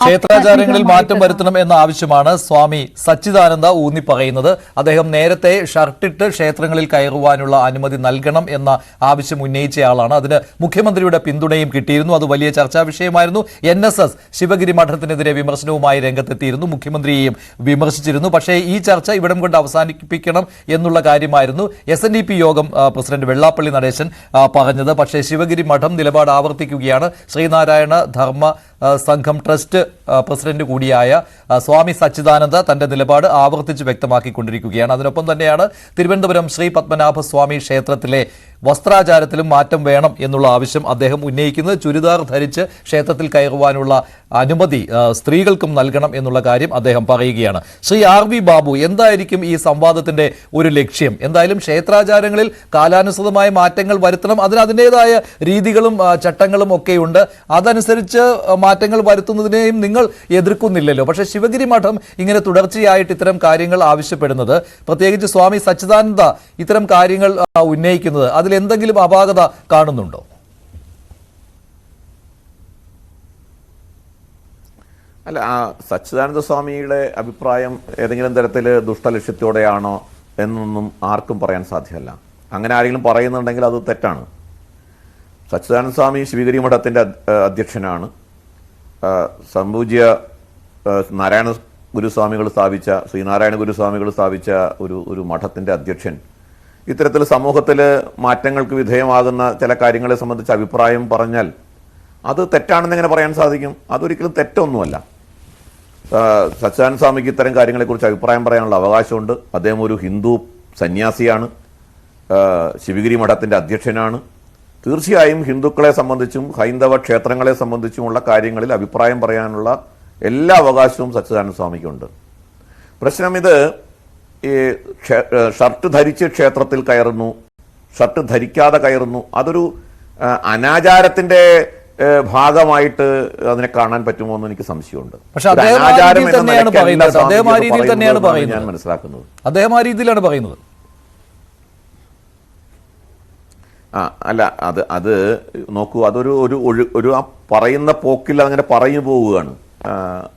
ക്ഷേത്രാചാരങ്ങളിൽ മാറ്റം വരുത്തണം എന്ന ആവശ്യമാണ് സ്വാമി സച്ചിദാനന്ദ ഊന്നി പറയുന്നത്. അദ്ദേഹം നേരത്തെ ഷർട്ടിട്ട് ക്ഷേത്രങ്ങളിൽ കയറുവാനുള്ള അനുമതി നൽകണം എന്ന ആവശ്യം ഉന്നയിച്ചയാളാണ് അതിന് മുഖ്യമന്ത്രിയുടെ പിന്തുണയും കിട്ടിയിരുന്നു. അത് വലിയ ചർച്ചാ വിഷയമായിരുന്നു. എൻ എസ് എസ് ശിവഗിരി മഠത്തിനെതിരെ വിമർശനവുമായി രംഗത്തെത്തിയിരുന്നു. മുഖ്യമന്ത്രിയെയും വിമർശിച്ചിരുന്നു. പക്ഷേ ഈ ചർച്ച ഇവിടം കൊണ്ട് അവസാനിപ്പിക്കണം എന്നുള്ള കാര്യമായിരുന്നു എസ് എൻ ഡി പി യോഗം പ്രസിഡന്റ് വെള്ളാപ്പള്ളി നടേശൻ പറഞ്ഞത്. പക്ഷേ ശിവഗിരി മഠം നിലപാട് ആവർത്തിക്കുകയാണ്. ശ്രീനാരായണ ധർമ്മ സംഘം ട്രസ്റ്റ് പ്രസിഡന്റ് കൂടിയായ സ്വാമി സച്ചിദാനന്ദ തന്റെ നിലപാട് ആവർത്തിച്ച് വ്യക്തമാക്കിക്കൊണ്ടിരിക്കുകയാണ്. അതിനൊപ്പം തന്നെയാണ് തിരുവനന്തപുരം ശ്രീ പത്മനാഭസ്വാമി ക്ഷേത്രത്തിലെ വസ്ത്രാചാരത്തിലും മാറ്റം വേണം എന്നുള്ള ആവശ്യം അദ്ദേഹം ഉന്നയിക്കുന്നത് ചുരിദാർ ധരിച്ച് ക്ഷേത്രത്തിൽ കയറുവാനുള്ള അനുമതി സ്ത്രീകൾക്കും നൽകണം എന്നുള്ള കാര്യം അദ്ദേഹം പറയുകയാണ്. ശ്രീ ആർ വി ബാബു എന്തായിരിക്കും ഈ സംവാദത്തിന്റെ ഒരു ലക്ഷ്യം? എന്തായാലും ക്ഷേത്രാചാരങ്ങളിൽ കാലാനുസൃതമായ മാറ്റങ്ങൾ വരുത്തണം. അതിന് അതിന്റെതായ രീതികളും ചട്ടങ്ങളും ഒക്കെയുണ്ട്. അതനുസരിച്ച് മാറ്റങ്ങൾ വരുത്തുന്നതിനെയും നിങ്ങൾ എതിർക്കുന്നില്ലല്ലോ. പക്ഷേ ശിവഗിരി മഠം ഇങ്ങനെ തുടർച്ചയായിട്ട് ഇത്തരം കാര്യങ്ങൾ ആവശ്യപ്പെടുന്നത് പ്രത്യേകിച്ച് സ്വാമി സച്ചിദാനന്ദ ഇത്തരം കാര്യങ്ങൾ ഉന്നയിക്കുന്നത്. അതിൽ എന്തെങ്കിലും അപാകത കാണുന്നുണ്ടോ? അല്ല ആ സച്ചിദാനന്ദ സ്വാമിയുടെ അഭിപ്രായം ഏതെങ്കിലും തരത്തിൽ ദുഷ്ടലക്ഷ്യത്തോടെയാണോ എന്നൊന്നും ആർക്കും പറയാൻ സാധ്യമല്ല. അങ്ങനെ ആരെങ്കിലും പറയുന്നുണ്ടെങ്കിൽ അത് തെറ്റാണ്. സച്ചിദാനന്ദ സ്വാമി ശിവഗിരി മഠത്തിന്റെ അധ്യക്ഷനാണ്. സംപൂജ്യ നാരായണ ഗുരുസ്വാമികൾ സ്ഥാപിച്ച ശ്രീനാരായണ ഗുരുസ്വാമികൾ സ്ഥാപിച്ച ഒരു ഒരു മഠത്തിന്റെ അധ്യക്ഷൻ ഇത്തരത്തിൽ സമൂഹത്തിൽ മാറ്റങ്ങൾക്ക് വിധേയമാകുന്ന ചില കാര്യങ്ങളെ സംബന്ധിച്ച് അഭിപ്രായം പറഞ്ഞാൽ അത് തെറ്റാണെന്ന് എങ്ങനെ പറയാൻ സാധിക്കും? അതൊരിക്കലും തെറ്റൊന്നുമല്ല. സച്ചാനന്ദ സ്വാമിക്ക് ഇത്തരം കാര്യങ്ങളെക്കുറിച്ച് അഭിപ്രായം പറയാനുള്ള അവകാശമുണ്ട്. അദ്ദേഹം ഒരു ഹിന്ദു സന്യാസിയാണ്. ശിവഗിരി മഠത്തിന്റെ അധ്യക്ഷനാണ്. തീർച്ചയായും ഹിന്ദുക്കളെ സംബന്ധിച്ചും ഹൈന്ദവ ക്ഷേത്രങ്ങളെ സംബന്ധിച്ചുമുള്ള കാര്യങ്ങളിൽ അഭിപ്രായം പറയാനുള്ള എല്ലാ അവകാശവും സച്ചിദാനന്ദ സ്വാമിക്കുണ്ട്. പ്രശ്നം ഇത് ഈ ഷർട്ട് ധരിച്ച് ക്ഷേത്രത്തിൽ കയറുന്നു. ഷർട്ട് ധരിക്കാതെ കയറുന്നു. അതൊരു അനാചാരത്തിന്റെ ഭാഗമായിട്ട് അതിനെ കാണാൻ പറ്റുമോ എന്ന് എനിക്ക് സംശയമുണ്ട്. പക്ഷേ അനാചാരം. ഞാൻ മനസ്സിലാക്കുന്നത്. അദ്ദേഹം ആ രീതിയിലാണ് പറയുന്നത്. ആ അല്ല അത് അത് നോക്കൂ അതൊരു ഒരു ഒരു ആ പറയുന്ന പോക്കിൽ അങ്ങനെ പറഞ്ഞു പോവുകയാണ്.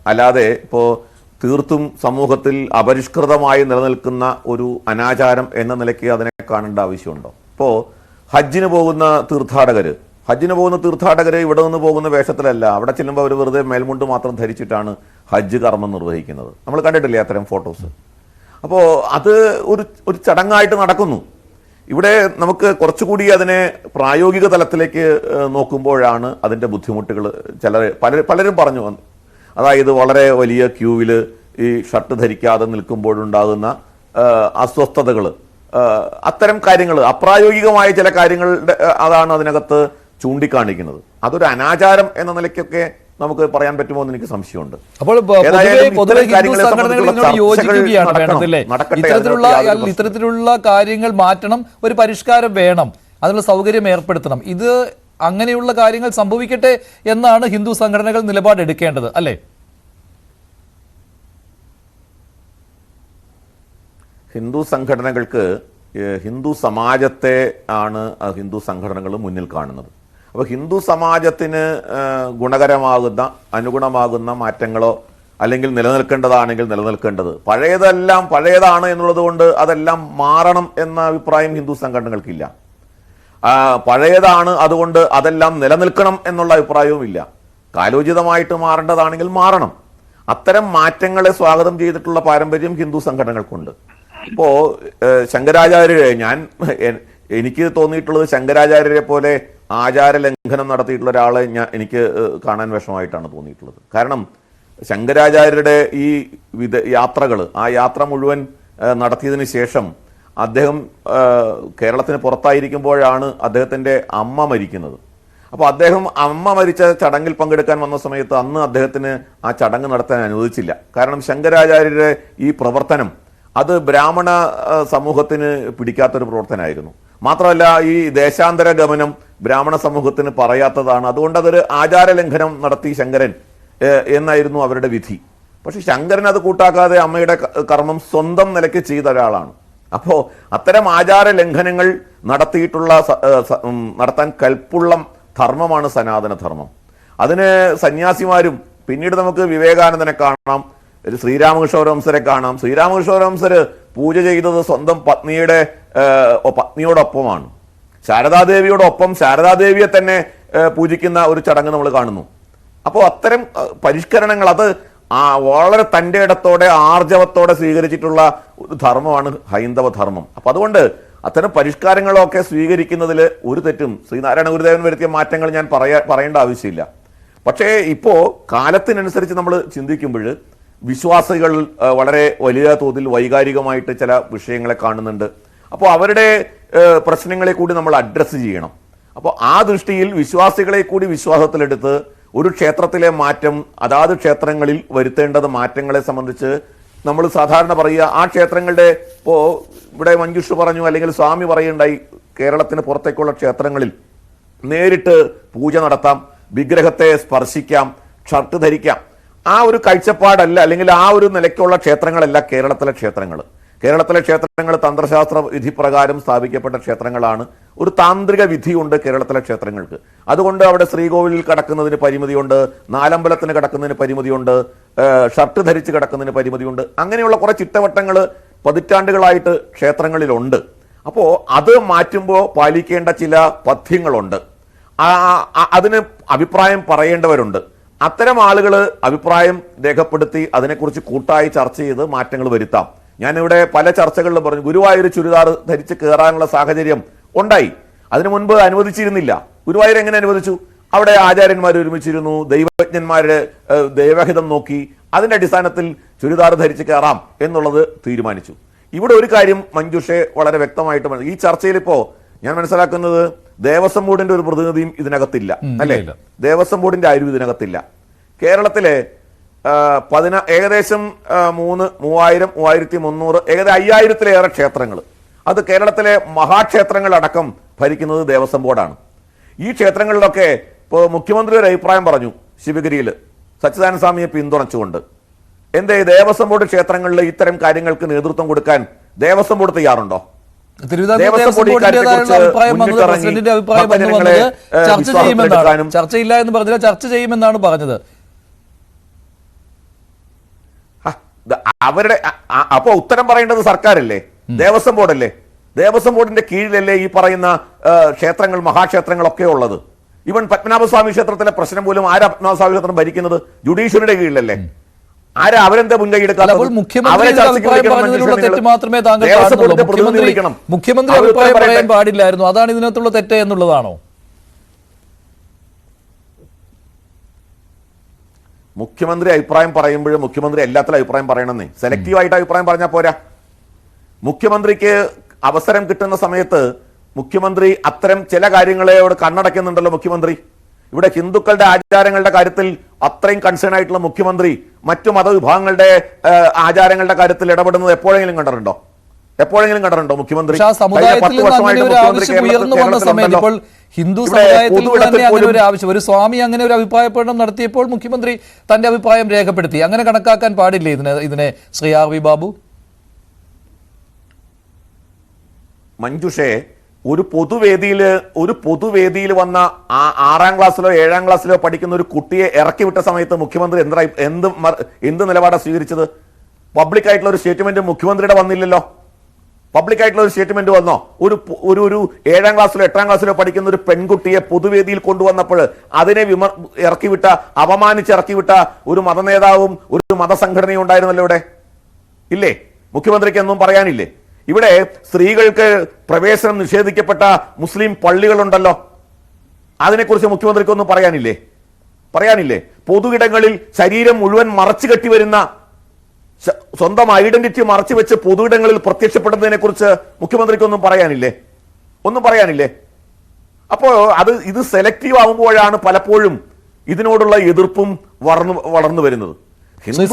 അല്ലാതെ ഇപ്പോൾ തീർത്തും സമൂഹത്തിൽ അപരിഷ്കൃതമായി നിലനിൽക്കുന്ന ഒരു അനാചാരം എന്ന നിലയ്ക്ക് അതിനെ കാണേണ്ട ആവശ്യമുണ്ടോ? ഇപ്പോൾ ഹജ്ജിന് പോകുന്ന തീർത്ഥാടകർ ഹജ്ജിന് പോകുന്ന തീർത്ഥാടകർ ഇവിടെ നിന്ന് പോകുന്ന വേഷത്തിലല്ല. അവിടെ ചെല്ലുമ്പോൾ അവർ വെറുതെ മേൽമുണ്ട് മാത്രം ധരിച്ചിട്ടാണ് ഹജ്ജ് കർമ്മം നിർവഹിക്കുന്നത്. നമ്മൾ കണ്ടിട്ടില്ലേ അത്തരം ഫോട്ടോസ്? അപ്പോൾ അത് ഒരു ഒരു ചടങ്ങായിട്ട് നടക്കുന്നു. ഇവിടെ നമുക്ക് കുറച്ചുകൂടി അതിനെ പ്രായോഗിക തലത്തിലേക്ക് നോക്കുമ്പോഴാണ് അതിന്റെ ബുദ്ധിമുട്ടുകൾ ചിലർ പല പലരും പറഞ്ഞു അതായത് വളരെ വലിയ ക്യൂവിൽ ഈ ഷർട്ട് ധരിക്കാതെ നിൽക്കുമ്പോഴുണ്ടാകുന്ന അസ്വസ്ഥതകൾ അത്തരം കാര്യങ്ങൾ അപ്രായോഗികമായ ചില കാര്യങ്ങളുടെ അതാണ് അതിനകത്ത് ചൂണ്ടിക്കാണിക്കുന്നത്. അതൊരു അനാചാരം എന്ന നിലയ്ക്കൊക്കെ നമുക്ക് പറയാൻ പറ്റുമോ എന്ന് എനിക്ക് സംശയമുണ്ട്. അപ്പോൾ ഇത്തരത്തിലുള്ള കാര്യങ്ങൾ മാറ്റണം ഒരു പരിഷ്കാരം വേണം അതിനുള്ള സൗകര്യം ഏർപ്പെടുത്തണം. ഇത് അങ്ങനെയുള്ള കാര്യങ്ങൾ സംഭവിക്കട്ടെ എന്നാണ് ഹിന്ദു സംഘടനകൾ നിലപാടെടുക്കേണ്ടത് അല്ലേ? ഹിന്ദു സംഘടനകൾക്ക് ഹിന്ദു സമാജത്തെ ആണ് ഹിന്ദു സംഘടനകൾ മുന്നിൽ കാണുന്നത്. അപ്പോൾ ഹിന്ദു സമാജത്തിന് ഗുണകരമാകുന്ന അനുഗുണമാകുന്ന മാറ്റങ്ങളോ അല്ലെങ്കിൽ നിലനിൽക്കേണ്ടതാണെങ്കിൽ നിലനിൽക്കേണ്ടത് പഴയതെല്ലാം പഴയതാണ് എന്നുള്ളത് കൊണ്ട് അതെല്ലാം മാറണം എന്ന അഭിപ്രായം ഹിന്ദു സംഘടനകൾക്കില്ല. പഴയതാണ് അതുകൊണ്ട് അതെല്ലാം നിലനിൽക്കണം എന്നുള്ള അഭിപ്രായവും ഇല്ല കാലോചിതമായിട്ട് മാറേണ്ടതാണെങ്കിൽ മാറണം. അത്തരം മാറ്റങ്ങളെ സ്വാഗതം ചെയ്തിട്ടുള്ള പാരമ്പര്യം ഹിന്ദു സംഘടനകൾക്കുണ്ട്. ഇപ്പോ ഏഹ്, ശങ്കരാചാര്യരെ ഞാൻ എനിക്ക് തോന്നിയിട്ടുള്ളത് ശങ്കരാചാര്യരെ പോലെ ആചാര ലംഘനം നടത്തിയിട്ടുള്ള ഒരാളെ ഞാൻ എനിക്ക് കാണാൻ വിഷമമായിട്ടാണ് തോന്നിയിട്ടുള്ളത്. കാരണം ശങ്കരാചാര്യരുടെ ഈ വിധ യാത്രകൾ ആ യാത്ര മുഴുവൻ നടത്തിയതിന് ശേഷം അദ്ദേഹം കേരളത്തിന് പുറത്തായിരിക്കുമ്പോഴാണ് അദ്ദേഹത്തിന്റെ അമ്മ മരിക്കുന്നത്. അപ്പോൾ അദ്ദേഹം അമ്മ മരിച്ച ചടങ്ങിൽ പങ്കെടുക്കാൻ വന്ന സമയത്ത് അന്ന് അദ്ദേഹത്തിന് ആ ചടങ്ങ് നടത്താൻ അനുവദിച്ചില്ല. കാരണം ശങ്കരാചാര്യരുടെ ഈ പ്രവർത്തനം അത് ബ്രാഹ്മണ സമൂഹത്തിന് പിടിക്കാത്തൊരു പ്രവർത്തനമായിരുന്നു. മാത്രമല്ല ഈ ദേശാന്തര ഗമനം ബ്രാഹ്മണ സമൂഹത്തിന് പറയാത്തതാണ്. അതുകൊണ്ട് അതൊരു ആചാര ലംഘനം നടത്തി ശങ്കരൻ എന്നായിരുന്നു അവരുടെ വിധി. പക്ഷെ ശങ്കരൻ അത് കൂട്ടാക്കാതെ അമ്മയുടെ കർമ്മം സ്വന്തം നിലയ്ക്ക് ചെയ്ത ഒരാളാണ്. അപ്പോൾ അത്തരം ആചാര ലംഘനങ്ങൾ നടത്തിയിട്ടുള്ള നടത്താൻ കൽപ്പുള്ള ധർമ്മമാണ് സനാതന ധർമ്മം അതിന് സന്യാസിമാരും പിന്നീട് നമുക്ക് വിവേകാനന്ദനെ കാണാം ഒരു ശ്രീരാമകൃഷ്ണ കാണാം. ശ്രീരാമകൃഷ്ണ പരമഹംസര് പൂജ ചെയ്തത് സ്വന്തം പത്നിയുടെ പത്നിയോടൊപ്പമാണ്. ശാരദാദേവിയോടൊപ്പം ശാരദാദേവിയെ തന്നെ പൂജിക്കുന്ന ഒരു ചടങ്ങ് നമ്മൾ കാണുന്നു. അപ്പോൾ അത്തരം പരിഷ്കരണങ്ങൾ അത് ആ വളരെ തന്റെ ഇടത്തോടെ ആർജവത്തോടെ സ്വീകരിച്ചിട്ടുള്ള ഒരു ധർമ്മമാണ് ഹൈന്ദവ ധർമ്മം. അപ്പൊ അതുകൊണ്ട് അത്തരം പരിഷ്കാരങ്ങളൊക്കെ സ്വീകരിക്കുന്നതിൽ ഒരു തെറ്റും ശ്രീനാരായണ ഗുരുദേവൻ വരുത്തിയ മാറ്റങ്ങൾ ഞാൻ പറയാ പറയേണ്ട ആവശ്യമില്ല. പക്ഷേ ഇപ്പോൾ കാലത്തിനനുസരിച്ച് നമ്മൾ ചിന്തിക്കുമ്പോൾ വിശ്വാസികൾ വളരെ വലിയ തോതിൽ വൈകാരികമായിട്ട് ചില വിഷയങ്ങളെ കാണുന്നുണ്ട്. അപ്പോൾ അവരുടെ പ്രശ്നങ്ങളെ കൂടി നമ്മൾ അഡ്രസ്സ് ചെയ്യണം. അപ്പോൾ ആ ദൃഷ്ടിയിൽ വിശ്വാസികളെ കൂടി വിശ്വാസത്തിലെടുത്ത് ഒരു ക്ഷേത്രത്തിലെ മാറ്റം അതാത് ക്ഷേത്രങ്ങളിൽ വരുത്തേണ്ടത് മാറ്റങ്ങളെ സംബന്ധിച്ച് നമ്മൾ സാധാരണ പറയുക ആ ക്ഷേത്രങ്ങളുടെ ഇപ്പോൾ ഇവിടെ മഞ്ജുഷ് പറഞ്ഞു അല്ലെങ്കിൽ സ്വാമി പറയുണ്ടായി കേരളത്തിന് പുറത്തേക്കുള്ള ക്ഷേത്രങ്ങളിൽ നേരിട്ട് പൂജ നടത്താം വിഗ്രഹത്തെ സ്പർശിക്കാം ഷർട്ട് ധരിക്കാം. ആ ഒരു കാഴ്ചപ്പാടല്ല അല്ലെങ്കിൽ ആ ഒരു നിലയ്ക്കുള്ള ക്ഷേത്രങ്ങളല്ല കേരളത്തിലെ ക്ഷേത്രങ്ങൾ കേരളത്തിലെ ക്ഷേത്രങ്ങൾ തന്ത്രശാസ്ത്ര വിധി പ്രകാരം സ്ഥാപിക്കപ്പെട്ട ക്ഷേത്രങ്ങളാണ്. ഒരു താന്ത്രിക വിധിയുണ്ട് കേരളത്തിലെ ക്ഷേത്രങ്ങൾക്ക്. അതുകൊണ്ട് അവിടെ ശ്രീകോവിലിൽ കടക്കുന്നതിന് പരിമിതിയുണ്ട് നാലമ്പലത്തിന് കടക്കുന്നതിന് പരിമിതിയുണ്ട് ഷർട്ട് ധരിച്ച് കിടക്കുന്നതിന് പരിമിതിയുണ്ട്. അങ്ങനെയുള്ള കുറെ ചിട്ടവട്ടങ്ങൾ പതിറ്റാണ്ടുകളായിട്ട് ക്ഷേത്രങ്ങളിലുണ്ട്. അപ്പോൾ അത് മാറ്റുമ്പോൾ പാലിക്കേണ്ട ചില പഥ്യങ്ങളുണ്ട്. അതിന് അഭിപ്രായം പറയേണ്ടവരുണ്ട്. അത്തരം ആളുകൾ അഭിപ്രായം രേഖപ്പെടുത്തി അതിനെക്കുറിച്ച് കൂട്ടായി ചർച്ച ചെയ്ത് മാറ്റങ്ങൾ വരുത്താം. ഞാനിവിടെ പല ചർച്ചകളിലും പറഞ്ഞു ഗുരുവായൂർ ചുരിദാർ ധരിച്ച് കയറാനുള്ള സാഹചര്യം ഉണ്ടായി. അതിനു മുൻപ് അനുവദിച്ചിരുന്നില്ല. ഗുരുവായൂർ എങ്ങനെ അനുവദിച്ചു? അവിടെ ആചാര്യന്മാർ ഒരുമിച്ചിരുന്നു ദൈവജ്ഞന്മാരുടെ ദൈവഹിതം നോക്കി അതിന്റെ അടിസ്ഥാനത്തിൽ ചുരിദാർ ധരിച്ച് കയറാം എന്നുള്ളത് തീരുമാനിച്ചു. ഇവിടെ ഒരു കാര്യം മഞ്ജുഷെ വളരെ വ്യക്തമായിട്ട് ഈ ചർച്ചയിൽ ഇപ്പോ ഞാൻ മനസ്സിലാക്കുന്നത് ദേവസ്വം ബോർഡിന്റെ ഒരു പ്രതിനിധിയും ഇതിനകത്തില്ല അല്ലേ. ദേവസ്വം ബോർഡിന്റെ ആരും ഇതിനകത്തില്ല. കേരളത്തിലെ പതിന ഏകദേശം മൂന്ന് മൂവായിരം മൂവായിരത്തി മുന്നൂറ് ഏകദേശം അയ്യായിരത്തിലേറെ ക്ഷേത്രങ്ങൾ. അത് കേരളത്തിലെ മഹാക്ഷേത്രങ്ങളടക്കം ഭരിക്കുന്നത് ദേവസ്വം ബോർഡാണ്. ഈ ക്ഷേത്രങ്ങളിലൊക്കെ ഇപ്പോൾ മുഖ്യമന്ത്രി ഒരു അഭിപ്രായം പറഞ്ഞു ശിവഗിരിയിൽ. സച്ചിദാനന്ദ സ്വാമിയെ പിന്തുണച്ചുകൊണ്ട്. എന്തേ ദേവസ്വം ബോർഡ് ക്ഷേത്രങ്ങളിൽ ഇത്തരം കാര്യങ്ങൾക്ക് നേതൃത്വം കൊടുക്കാൻ ദേവസ്വം ബോർഡ് തയ്യാറുണ്ടോ? ചർച്ച ചെയ്യുമെന്നാണ്. ചർച്ച ചെയ്യില്ല എന്ന് പറഞ്ഞില്ല ചർച്ച ചെയ്യുമെന്നാണ് പറഞ്ഞത്. അവരുടെ അപ്പൊ ഉത്തരം പറയേണ്ടത് സർക്കാരല്ലേ? ദേവസ്വം ബോർഡല്ലേ? ദേവസ്വം ബോർഡിന്റെ കീഴിലല്ലേ ഈ പറയുന്ന ക്ഷേത്രങ്ങൾ മഹാക്ഷേത്രങ്ങളൊക്കെ ഉള്ളത്? ഇവൻ പത്മനാഭസ്വാമി ക്ഷേത്രത്തിലെ പ്രശ്നം പോലും ആരാ പത്മനാഭസ്വാമി ക്ഷേത്രം ഭരിക്കുന്നത്? ജുഡീഷ്യറിയുടെ കീഴിലല്ലേ? ആരാ അവരെന്താ മുൻകൈ മുഖ്യമന്ത്രി അഭിപ്രായം പറയാൻ പാടില്ലായിരുന്നു. അതാണ് ഇതിനകത്തുള്ള തെറ്റ് എന്നുള്ളതാണോ? മുഖ്യമന്ത്രി അഭിപ്രായം പറയുമ്പോൾ മുഖ്യമന്ത്രി എല്ലാത്തിലും അഭിപ്രായം പറയണമെന്നേ. സെലക്റ്റീവായിട്ട് അഭിപ്രായം പറഞ്ഞാൽ പോരാ. മുഖ്യമന്ത്രിക്ക് അവസരം കിട്ടുന്ന സമയത്ത് മുഖ്യമന്ത്രി അത്തരം ചില കാര്യങ്ങളെയോട് കണ്ണടയ്ക്കുന്നുണ്ടല്ലോ മുഖ്യമന്ത്രി. ഇവിടെ ഹിന്ദുക്കളുടെ ആചാരങ്ങളുടെ കാര്യത്തിൽ അത്രയും കൺസേൺ ആയിട്ടുള്ള മുഖ്യമന്ത്രി മറ്റു മതവിഭാഗങ്ങളുടെ ആചാരങ്ങളുടെ കാര്യത്തിൽ ഇടപെടുന്നത് എപ്പോഴെങ്കിലും കണ്ടിട്ടുണ്ടോ? എപ്പോഴെങ്കിലും കണ്ടിട്ടുണ്ടോ മുഖ്യമന്ത്രി? കഴിഞ്ഞ പത്ത് വർഷമായിട്ട് കേരളത്തിൽ- ഹിന്ദു സമുദായത്തിൽ തന്നെ അങ്ങനെ ഒരു ആവശ്യം. ഒരു സ്വാമി അങ്ങനെ ഒരു അഭിപ്രായ പഠനം നടത്തിയപ്പോൾ മുഖ്യമന്ത്രി തന്റെ അഭിപ്രായം രേഖപ്പെടുത്തി. അങ്ങനെ കണക്കാക്കാൻ പാടില്ലേ ഇതിനെ ഇതിനെ? Shri R V Babu? മഞ്ജുഷേ ഒരു പൊതുവേദിയിൽ ഒരു പൊതുവേദിയിൽ വന്ന ആ- ആറാം ക്ലാസ്സിലോ ഏഴാം ക്ലാസ്സിലോ പഠിക്കുന്ന ഒരു കുട്ടിയെ ഇറക്കി വിട്ട സമയത്ത് മുഖ്യമന്ത്രി എന്താ എന്ത് എന്ത് നിലപാടാണ് സ്വീകരിച്ചത്? പബ്ലിക് ആയിട്ടുള്ള ഒരു സ്റ്റേറ്റ്മെന്റ് മുഖ്യമന്ത്രിയുടെ വന്നില്ലല്ലോ. പബ്ലിക് ആയിട്ടുള്ള ഒരു സ്റ്റേറ്റ്മെന്റ് വന്നോ? ഒരു ഒരു ഒരു ഏഴാം ക്ലാസ്സിലോ എട്ടാം ക്ലാസ്സിലോ പഠിക്കുന്ന ഒരു പെൺകുട്ടിയെ പൊതുവേദിയിൽ കൊണ്ടുവന്നപ്പോൾ അതിനെ വിമർ ഇറക്കിവിട്ട അപമാനിച്ച് ഇറക്കിവിട്ട ഒരു മതനേതാവും ഒരു മതസംഘടനയും ഉണ്ടായിരുന്നല്ലോ ഇവിടെ. ഇല്ലേ? മുഖ്യമന്ത്രിക്ക് എന്നും പറയാനില്ലേ? ഇവിടെ സ്ത്രീകൾക്ക് പ്രവേശനം നിഷേധിക്കപ്പെട്ട മുസ്ലിം പള്ളികളുണ്ടല്ലോ. അതിനെക്കുറിച്ച് മുഖ്യമന്ത്രിക്കൊന്നും പറയാനില്ലേ? പറയാനില്ലേ? പൊതുവിടങ്ങളിൽ ശരീരം മുഴുവൻ മറച്ചു കെട്ടി വരുന്ന സ്വന്തം ഐഡന്റിറ്റി മറച്ചു വെച്ച് പൊതുയിടങ്ങളിൽ പ്രത്യക്ഷപ്പെടുന്നതിനെ കുറിച്ച് മുഖ്യമന്ത്രിക്കൊന്നും പറയാനില്ലേ? ഒന്നും പറയാനില്ലേ? അപ്പോ അത് ഇത് സെലക്റ്റീവ് ആവുമ്പോഴാണ് പലപ്പോഴും ഇതിനോടുള്ള എതിർപ്പും വളർന്നു വളർന്നു വരുന്നത്. ശ്രീ